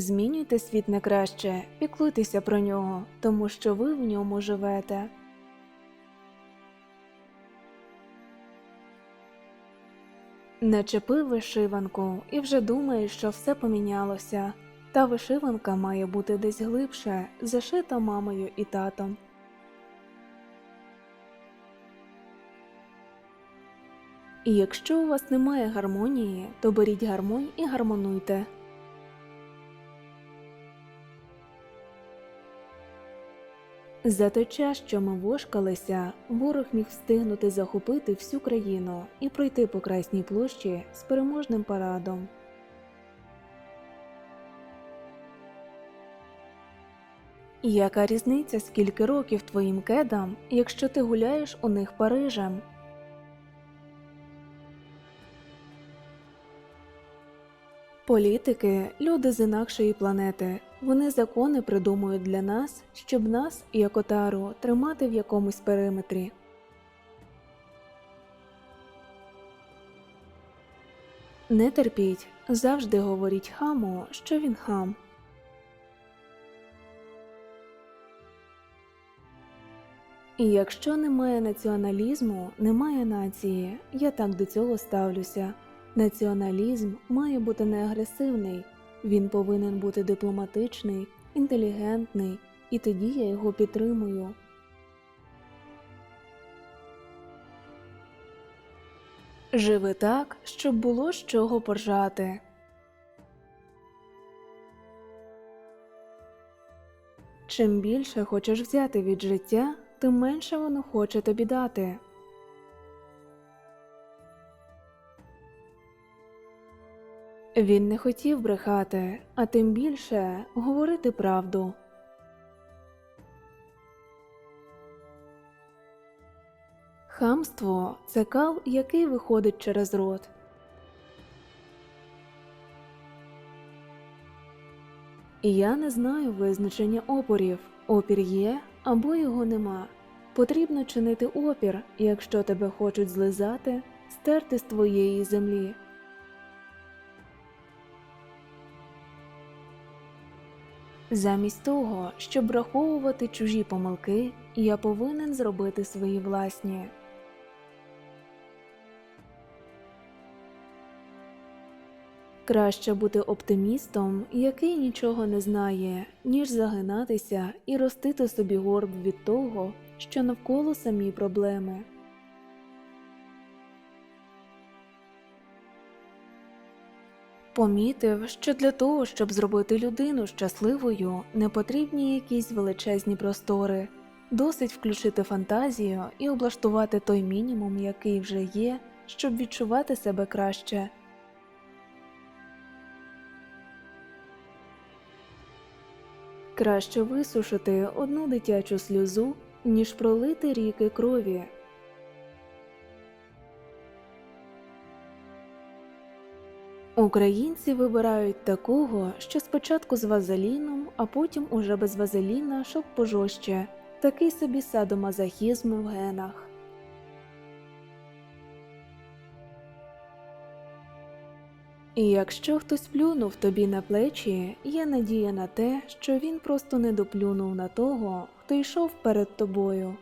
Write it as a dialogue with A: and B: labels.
A: Змінюйте світ на краще, піклуйтеся про нього, тому що ви в ньому живете. Начепив вишиванку і вже думаєш, що все помінялося. Та вишиванка має бути десь глибше, зашита мамою і татом. І якщо у вас немає гармонії, то беріть гармонь і гармонуйте. За той час, що ми вошкалися, ворог міг встигнути захопити всю країну і пройти по Красній площі з переможним парадом. Яка різниця, скільки років твоїм кедам, якщо ти гуляєш у них Парижем? Політики люди з інакшої планети. Вони закони придумують для нас, щоб нас, як отару, тримати в якомусь периметрі. Не терпіть, завжди говоріть хаму, що він хам. І якщо немає націоналізму, немає нації. Я так до цього ставлюся. Націоналізм має бути не агресивний, він повинен бути дипломатичний, інтелігентний, і тоді я його підтримую. Живи так, щоб було з чого поржати. Чим більше хочеш взяти від життя, тим менше воно хоче тобі дати. Він не хотів брехати, а тим більше говорити правду. Хамство це кал, який виходить через рот. Я не знаю визначення опорів. Опір є або його нема. Потрібно чинити опір, якщо тебе хочуть злизати, стерти з твоєї землі. Замість того, щоб враховувати чужі помилки, я повинен зробити свої власні. Краще бути оптимістом, який нічого не знає, ніж загинатися і ростити собі горб від того, що навколо самі проблеми. Помітив, що для того, щоб зробити людину щасливою, не потрібні якісь величезні простори, досить включити фантазію і облаштувати той мінімум, який вже є, щоб відчувати себе краще. Краще висушити одну дитячу сльозу, ніж пролити ріки крові. Українці вибирають такого, що спочатку з вазеліном, а потім уже без вазеліна, щоб пожорстче. Такий собі садомазохізм в генах. І якщо хтось плюнув тобі на плечі, є надія на те, що він просто не доплюнув на того, хто йшов перед тобою.